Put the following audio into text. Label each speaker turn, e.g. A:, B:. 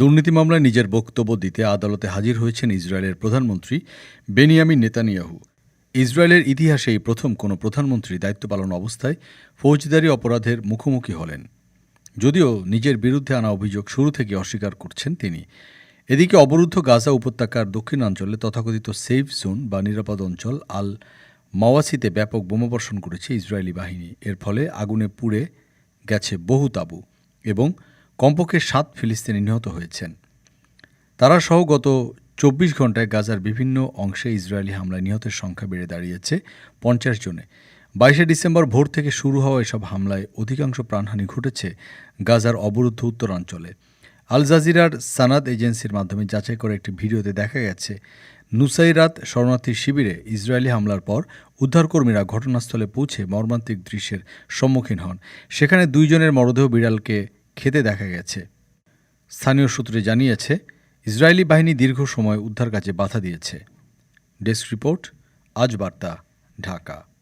A: দুর্নীতি মামলায় নিজের বক্তব্য দিতে আদালতে হাজির হয়েছেন ইসরায়েলের প্রধানমন্ত্রী বেনিয়ামিন নেতানিয়াহু ইসরায়েলের ইতিহাসে এই প্রথম কোনো প্রধানমন্ত্রী দায়িত্ব পালন অবস্থায় ফৌজদারি অপরাধের মুখোমুখি হলেন যদিও নিজের বিরুদ্ধে আনা অভিযোগ শুরু থেকে অস্বীকার করছেন তিনি এদিকে অবরুদ্ধ গাজা উপত্যকার দক্ষিণাঞ্চলে তথাকথিত সেফ জোন বা নিরাপদ অঞ্চল আল মাওয়াসিতে ব্যাপক বোমাবর্ষণ করেছে ইসরায়েলি বাহিনী এর ফলে আগুনে পুড়ে গেছে বহু তাবু এবং কমপক্ষে সাত ফিলিস্তিনি নিহত হয়েছেন তারা সহ গত চব্বিশ ঘন্টায় গাজার বিভিন্ন অংশে ইসরায়েলি হামলায় নিহতের সংখ্যা বেড়ে দাঁড়িয়েছে পঞ্চাশ জনে বাইশে ডিসেম্বর ভোর থেকে শুরু হওয়া এসব হামলায় অধিকাংশ প্রাণহানি ঘটেছে গাজার অবরুদ্ধ উত্তরাঞ্চলে আল জাজিরার সানাদ এজেন্সির মাধ্যমে যাচাই করে একটি ভিডিওতে দেখা গেছে নুসাইরাত শরণার্থী শিবিরে ইসরায়েলি হামলার পর উদ্ধারকর্মীরা ঘটনাস্থলে পৌঁছে মর্মান্তিক দৃশ্যের সম্মুখীন হন সেখানে দুইজনের মরদেহ বিড়ালকে খেতে দেখা গেছে স্থানীয় সূত্রে জানিয়েছে ইসরায়েলি বাহিনী দীর্ঘ সময় উদ্ধার কাজে বাধা দিয়েছে ডেস্ক রিপোর্ট আজ বার্তা ঢাকা